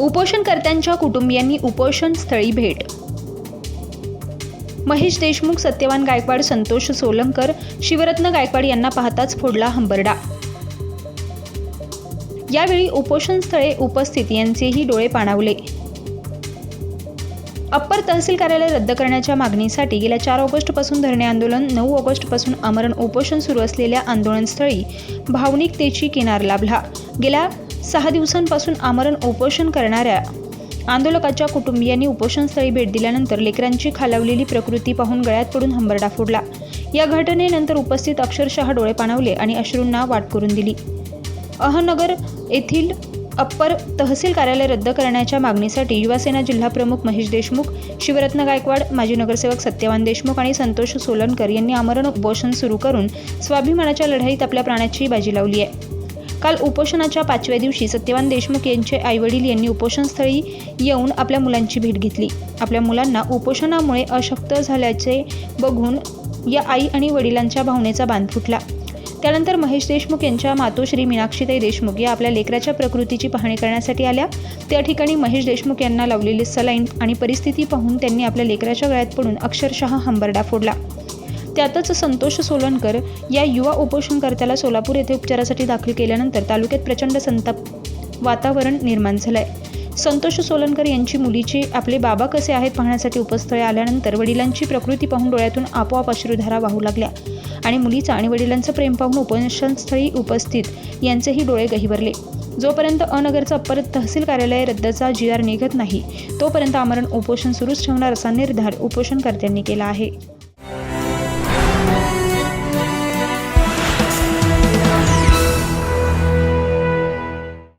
उपोषणकर्त्यांच्या कुटुंबियांनी उपोषण स्थळी भेट. महेश देशमुख सत्यवान गायकवाड संतोष सोलंकर शिवरत्न गायकवाड यांना पाहताच फोडला हंबरडा. यावेळी उपोषण स्थळे उपस्थित यांचेही डोळे पाणावले. अप्पर तहसील कार्यालय रद्द करण्याच्या मागणीसाठी गेल्या चार ऑगस्टपासून धरणे आंदोलन नऊ ऑगस्टपासून आमरण उपोषण सुरू असलेल्या आंदोलनस्थळी भावनिकतेची किनार लाभला. गेल्या सहा दिवसांपासून आमरण उपोषण करणाऱ्या आंदोलकाच्या कुटुंबियांनी उपोषणस्थळी भेट दिल्यानंतर लेकरांची खालावलेली प्रकृती पाहून गळ्यात पडून हंबरडा फोडला. या घटनेनंतर उपस्थित अक्षरशः डोळे पाणावले आणि अश्रूंना वाट करून दिली. अहनगर येथील अप्पर तहसील कार्यालय रद्द करण्याच्या मागणीसाठी युवासेना जिल्हाप्रमुख महेश देशमुख शिवरत्न गायकवाड माजी नगरसेवक सत्यवान देशमुख आणि संतोष सोलनकर यांनी आमरण उपोषण सुरू करून स्वाभिमानाच्या लढाईत आपल्या प्राणाची बाजी लावली आहे. काल उपोषणाच्या पाचव्या दिवशी सत्यवान देशमुख यांचे आईवडील यांनी उपोषणस्थळी येऊन आपल्या मुलांची भेट घेतली. आपल्या मुलांना उपोषणामुळे अशक्त झाल्याचे बघून या आई आणि वडिलांच्या भावनेचा बांध फुटला. त्यानंतर महेश देशमुख यांच्या मातोश्री मीनाक्षीताई देशमुख या आपल्या लेकराच्या प्रकृतीची पाहणी करण्यासाठी आल्या. त्या ठिकाणी महेश देशमुख यांना लावलेली सलाईन आणि परिस्थिती पाहून त्यांनी आपल्या लेकराच्या गळ्यात पडून अक्षरशः हंबरडा फोडला. त्यातच संतोष सोलनकर या युवा उपोषणकर्त्याला सोलापूर येथे उपचारासाठी दाखल केल्यानंतर तालुक्यात प्रचंड संताप वातावरण निर्माण झालं आहे संतोष सोलनकर यांची मुलीची आपले बाबा कसे आहेत पाहण्यासाठी उपस्थळी आल्यानंतर वडिलांची प्रकृती पाहून डोळ्यातून आपोआप अश्रुधारा वाहू लागल्या आणि मुलीचा आणि वडिलांचं प्रेम पाहून उपोषणस्थळी उपस्थित यांचेही डोळे गहिवरले. जोपर्यंत अनगरचं अप्पर तहसील कार्यालय रद्दचा जी आर निघत नाही तोपर्यंत आमरण उपोषण सुरूच ठेवणार असा निर्धार उपोषणकर्त्यांनी केला आहे.